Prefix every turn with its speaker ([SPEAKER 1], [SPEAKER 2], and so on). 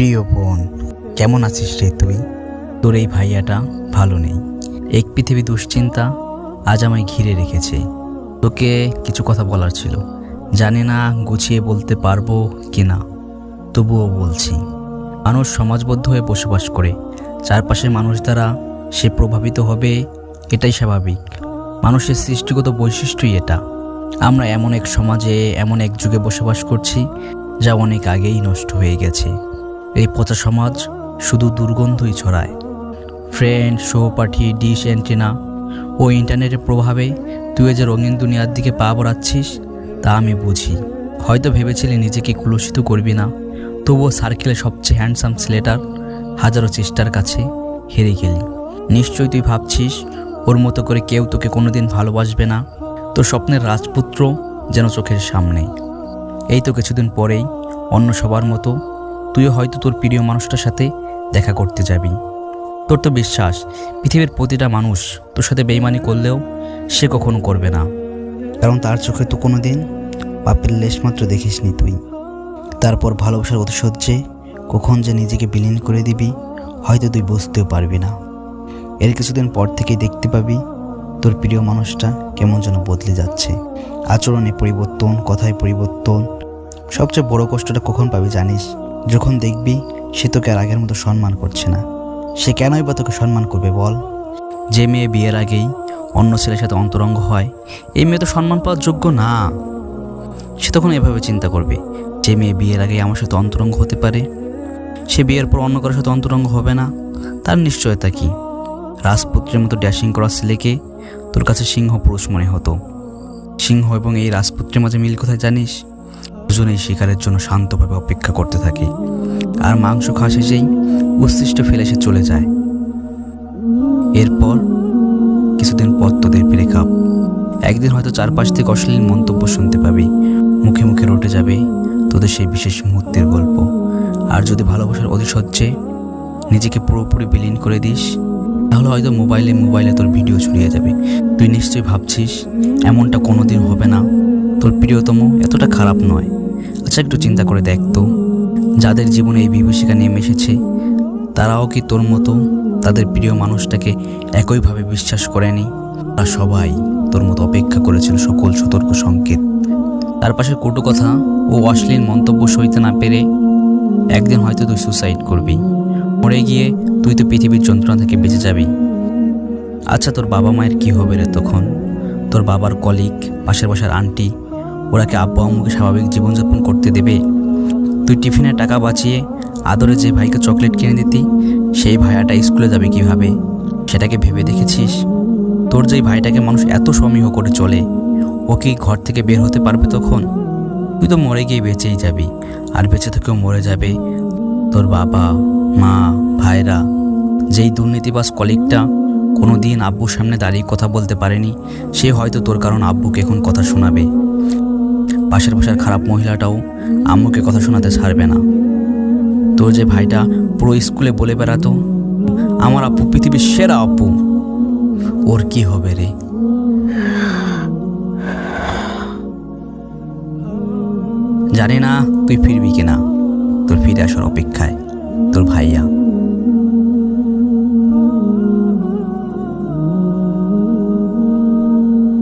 [SPEAKER 1] প্রিয় বোন, কেমন আছিস রে তুই? তোর এই ভাইয়াটা ভালো নেই। এক পৃথিবী দুশ্চিন্তা আজ আমায় ঘিরে রেখেছে। তোকে কিছু কথা বলার ছিল। জানি না গুছিয়ে বলতে পারব কি না তবুও বলছি। মানুষ সমাজবদ্ধ হয়ে বসবাস করে। চারপাশের মানুষ দ্বারা সে প্রভাবিত হবে, এটাই স্বাভাবিক। মানুষের সৃষ্টিগত বৈশিষ্ট্যই এটা। আমরা এমন এক সমাজে, এমন এক যুগে বসবাস করছি, যা অনেক আগেই নষ্ট হয়ে গেছে। এই পচা সমাজ শুধু দুর্গন্ধই ছড়ায়। ফ্রেন্ড, সহপাঠী, ডিশ অ্যান্টেনা ও ইন্টারনেটের প্রভাবে তুই যে রঙিন দুনিয়ার দিকে পা বাড়াচ্ছিস, তা আমি বুঝি। হয়তো ভেবেছিলি নিজেকে কুলসিত করবি না, তবুও সার্কেলে সবচেয়ে হ্যান্ডসাম ছেলেটার হাজারো চেষ্টার কাছে হেরে গেলি। নিশ্চয়ই তুই ভাবছিস ওর মতো করে কেউ তোকে কোনোদিন ভালোবাসবে না। তোর স্বপ্নের রাজপুত্র যেন চোখের সামনে এই তো কিছুদিন পরেই অন্য সবার মতো তুইও হয়তো তোর প্রিয় মানুষটার সাথে দেখা করতে যাবি। তোর তো বিশ্বাস, পৃথিবীর প্রতিটা মানুষ তোর সাথে বেইমানি করলেও সে কখনো করবে না। কারণ তার চোখে তো কোনো দিন পাপের লেশমাত্র দেখিসনি তুই। তারপর ভালোবাসার অতিশয্যে কখন যে নিজেকে বিলীন করে দিবি, হয়তো তুই বুঝতেও পারবি না। এর কিছুদিন পর থেকেই দেখতে পাবি তোর প্রিয় মানুষটা কেমন যেন বদলে যাচ্ছে। আচরণে পরিবর্তন, কথায় পরিবর্তন, সবচেয়ে বড় কষ্টটা কখন পাবি জানিস? যখন দেখবি সে তোকে আর আগের মতো সম্মান করছে না, সে কেনই বা তোকে সম্মান করবে বল? যে মেয়ে বিয়ের আগেই অন্য ছেলের সাথে অন্তরঙ্গ হয়, এই মেয়ে তো সম্মান পাওয়ার যোগ্য না। সে তখন এভাবে চিন্তা করবে, যে মেয়ে বিয়ের আগেই আমার সাথে অন্তরঙ্গ হতে পারে? সে বিয়ের পর অন্য কারোর সাথে অন্তরঙ্গ হবে না? তার নিশ্চয়তা কি? রাজপুত্রের মতো ড্যাশিং করা ছেলেকে তোর কাছে সিংহ পুরুষ মনে হতো। সিংহ এবং এই রাজপুত্রের মাঝে মিল কোথায় জানিস? দুজনেই শিকারের জন্য শান্তভাবে অপেক্ষা করতে থাকে। আর মাংস খাওয়া শেষেই উচ্ছিষ্ট ফেলে সে চলে যায়। এরপর কিছুদিন পর তোদের ব্রেকআপ একদিন হয়তো চারপাশ থেকে অশ্লীল মন্তব্য শুনতে পাবি। মুখে মুখে রটে যাবে তোদের সেই বিশেষ মুহূর্তের গল্প। আর যদি ভালোবাসার অতিশয্যে নিজেকে পুরোপুরি বিলীন করে দিস, তাহলে হয়তো মোবাইলে মোবাইলে তোর ভিডিও ছড়িয়ে যাবে। তুই নিশ্চয়ই ভাবছিস, এমনটা কোনোদিন হবে না। তোর প্রিয়তম এতটা খারাপ নয়। আচ্ছা একটু চিন্তা করে দেখ তো। যাদের জীবনে এই বিভীষিকা নেমে এসেছে, তারাও কি তোর মতো তাদের প্রিয় মানুষটাকে একইভাবে বিশ্বাস করেনি আর সবাই তোর মতো অপেক্ষা করেছিল সকল সতর্ক সংকেত। তার পাশে কটু কথা ও অশ্লীল মন্তব্য সইতে না পেরে একদিন হয়তো তুই সুসাইড করবি। মরে গিয়ে তুই তো পৃথিবীর যন্ত্রণা থেকে বেঁচে যাবি। আচ্ছা তোর বাবা মায়ের কি হবে রে তখন? তোর বাবার কলিগ, পাশের বাসার আন্টি ওরা কি আব্বু আম্মুকে স্বাভাবিক জীবনযাপন করতে দেবে। তুই টিফিনের টাকা বাঁচিয়ে আদরে যে ভাইকে চকলেট কিনে দিতি, সেই ভাইয়াটা স্কুলে যাবে কীভাবে? সেটাকে ভেবে দেখেছিস? তোর যেই ভাইটাকে মানুষ এত সমীহ করে চলে, ও কি ঘর থেকে বের হতে পারবে তখন? তুই তো মরে গিয়ে বেঁচেই যাবি, আর বেঁচে থেকেও মরে যাবে তোর বাবা, মা, ভাইরা। যেই দুর্নীতিবাজ কলিগটা কোনো দিন আব্বুর সামনে দাঁড়িয়ে কথা বলতে পারেনি, সে হয়তো তোর কারণ আব্বুকে এখন কথা শোনাবে। পাশের পাশের খারাপ মহিলাটাও আম্মুকে কথা শোনাতে ছাড়বে না। তোর যে ভাইটা পুরো স্কুলে বলে বেড়াতো, আমার আপু, পৃথিবীর সেরা আপু। ওর কি হবে রে? জানি না তুই ফিরবি কিনা। তোর ফিরে আসার অপেক্ষায় তোর ভাইয়া।